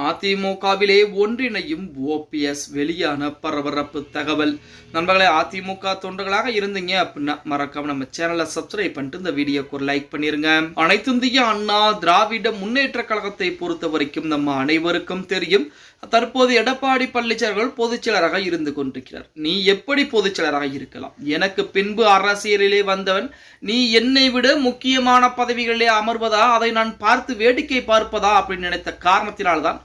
அதிமுகவிலே ஒன்றிணையும் OPS வெளியான பரபரப்பு தகவல். நண்பர்களே அதிமுக தொண்டர்களாக இருந்தீங்க அப்படின்னா மறக்காம நம்ம சேனலை சப்ஸ்கிரைப் பண்ணிட்டு இந்த வீடியோக்கு ஒரு லைக் பண்ணிருங்க. அனைத்து இந்திய அண்ணா திராவிட முன்னேற்ற கழகத்தை பொறுத்த வரைக்கும் நம்ம அனைவருக்கும் தெரியும் தற்போது எடப்பாடி பழனிசாமிகள் பொதுச்செயலராக இருந்து கொண்டிருக்கிறார். நீ எப்படி பொதுச்செயலராக இருக்கலாம்? எனக்கு பின்பு அரசியலிலே வந்தவன் நீ என்னை விட முக்கியமான பதவிகளிலே அமர்வதா? அதை நான் பார்த்து வேடிக்கை பார்ப்பதா? அப்படின்னு நினைத்த காரணத்தினால்தான்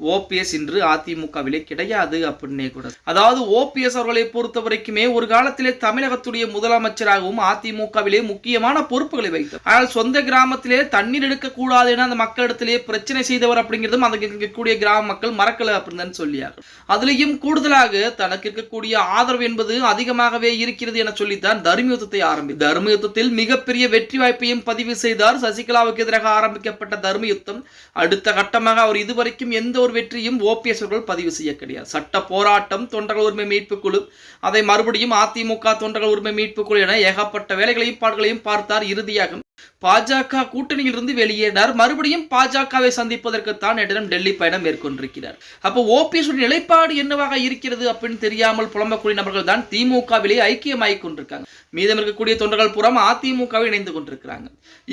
ஓபிஎஸ் இன்று அதிமுகவிலே கிடையாது அப்படின்னே கூட அதாவது ஓபிஎஸ் அவர்களை பொறுத்த வரைக்குமே ஒரு காலத்திலே தமிழகத்துடைய முதலமைச்சராகவும் அதிமுகவிலே முக்கியமான பொறுப்புகளை வைத்தார் ஆனால் சொந்த கிராமத்திலே தண்ணீர் எடுக்க கூடாது என அந்த மக்களிடத்திலே பிரச்சனை செய்தவர் அப்படிங்கிறதும் அந்த இருக்கக்கூடிய கிராம மக்கள் மறக்கல அப்படின்னு சொல்லியார். அதுலேயும் கூடுதலாக தனக்கு இருக்கக்கூடிய ஆதரவு என்பது அதிகமாகவே இருக்கிறது என சொல்லித்தான் தர்மயுத்தத்தை ஆரம்பி தர்மயுத்தத்தில் மிகப்பெரிய வெற்றி வாய்ப்பையும் பதிவு செய்தார். சசிகலாவுக்கு எதிராக ஆரம்பிக்கப்பட்ட தர்மயுத்தம் அடுத்த கட்டமாக அவர் இதுவரைக்கும் எந்த ஒரு வெற்றியும் ஓபிஎஸ் அவர்கள் பதிவு செய்ய கிடையாது. சட்ட போராட்டம் தொண்டர்கள் உரிமை மீட்பு குழு அதை மறுபடியும் அதிமுக தொண்டர்கள் உரிமை மீட்பு குழு என ஏகப்பட்ட வேலைகளையும் பாடுகளையும் பார்த்தார் இறுதியாக பாஜக கூட்டணியில் இருந்து வெளியேறினார் மறுபடியும் பாஜகவை சந்திப்பதற்குத்தான் நேற்றிடம் டெல்லி பயணம் மேற்கொண்டிருக்கிறார். அப்போ ஓபிஎஸ் நிலைப்பாடு என்னவாக இருக்கிறது அப்படின்னு தெரியாமல் புலம்பக்கூடிய நபர்கள் தான் திமுகவிலே ஐக்கியமாகிக் கொண்டிருக்காங்க. மீதம் இருக்கக்கூடிய தொண்டர்கள் புறம் அதிமுகவில் இணைந்து கொண்டிருக்கிறாங்க.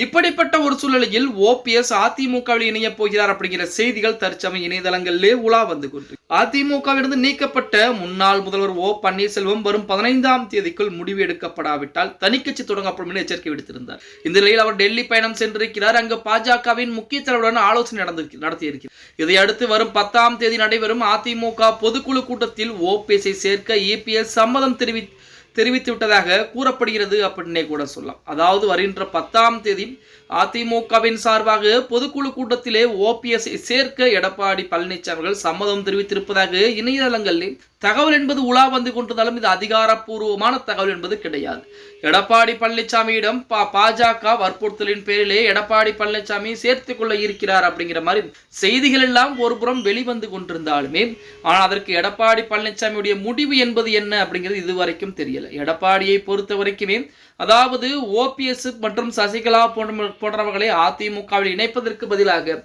இப்படிப்பட்ட ஒரு சூழ்நிலையில் ஓபிஎஸ் அதிமுகவில் இணைய போகிறார் அப்படிங்கிற செய்திகள் தற்சமய இணையதளங்களிலே உலா வந்து கொண்டிருக்கு. அதிமுகவிலிருந்து நீக்கப்பட்ட முன்னாள் முதல்வர் ஓ பன்னீர்செல்வம் வரும் பதினைந்தாம் தேதிக்குள் முடிவு எடுக்கப்படாவிட்டால் தனிக்கட்சி தொடங்கப்படும் என எச்சரிக்கை விடுத்திருந்தார். இந்த நிலையில் அவர் டெல்லி பயணம் சென்றிருக்கிறார். அங்கு பாஜகவின் முக்கிய தலைவருடன் ஆலோசனை நடந்து நடத்தியிருக்கிறார். இதையடுத்து வரும் பத்தாம் தேதி நடைபெறும் அதிமுக பொதுக்குழு கூட்டத்தில் ஓபிஎஸ்ஐ சேர்க்க இபிஎஸ் சம்மதம் தெரிவித்து தெரிவித்து விட்டதாக கூறப்படுகிறது அப்படின்னே கூட சொல்லலாம். அதாவது வருகின்ற பத்தாம் தேதி அதிமுகவின் சார்பாக பொதுக்குழு கூட்டத்திலே ஓபிஎஸ் சேர்க்க எடப்பாடி பழனிசாமி அவர்கள் சம்மதம் தெரிவித்திருப்பதாக இணையதளங்களில் தகவல் என்பது உலா வந்து கொண்டிருந்தாலும் இது அதிகாரப்பூர்வமான தகவல் என்பது கிடையாது. எடப்பாடி பழனிசாமியிடம் பா பாஜக வற்புறுத்தலின் பேரிலே எடப்பாடி பழனிசாமி சேர்த்து கொள்ள இருக்கிறார் அப்படிங்கிற மாதிரி செய்திகள் எல்லாம் ஒருபுறம் வெளிவந்து கொண்டிருந்தாலுமே ஆனால் அதற்கு எடப்பாடி பழனிசாமியுடைய முடிவு என்பது என்ன அப்படிங்கிறது இதுவரைக்கும் தெரியல. எடப்பாடியை பொறுத்த வரைக்குமே அதாவது ஓபிஎஸ் மற்றும் சசிகலா போன்ற போன்றவர்களை அதிமுகவில் இணைப்பதற்கு பதிலாக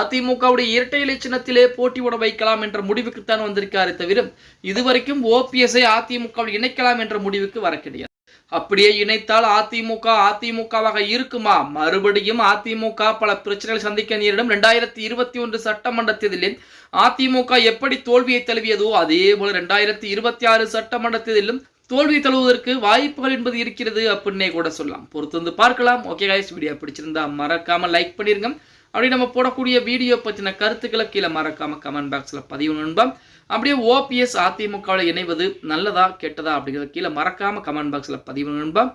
அதிமுகவுடைய இரட்டை இலை சின்னத்திலே போட்டியிட வைக்கலாம் என்ற முடிவுக்குத்தான் வந்திருக்காரு தவிர இதுவரைக்கும் ஓபிஎஸ்ஐ அதிமுகவில் இணைக்கலாம் என்ற முடிவுக்கு வர கிடையாது அப்படியே இணைத்தால் அதிமுக அதிமுகவாக இருக்குமா? மறுபடியும் அதிமுக பல பிரச்சனைகள் சந்திக்க நேரிடும். ரெண்டாயிரத்தி இருபத்தி ஒன்று சட்டமன்ற தேர்தலில் அதிமுக எப்படி தோல்வியை தழுவியதோ அதே போல ரெண்டாயிரத்தி இருபத்தி ஆறு சட்டமன்ற தேர்தலிலும் தோல்வி தழுவதற்கு வாய்ப்புகள் என்பது இருக்கிறது அப்படின்னே கூட சொல்லலாம். பொறுத்து வந்து பார்க்கலாம். ஓகே காய்ஸ் வீடியோ பிடிச்சிருந்தா மறக்காம லைக் பண்ணிருங்க. அப்படி நம்ம போடக்கூடிய வீடியோ பற்றின கருத்துக்களை கீழே மறக்காம கமெண்ட் பாக்ஸில் பதிவு நண்பம். அப்படியே ஓபிஎஸ் அதிமுகவில் இணைவது நல்லதா கெட்டதா அப்படிங்கிறத கீழே மறக்காம கமெண்ட் பாக்ஸில் பதிவு நண்பம்.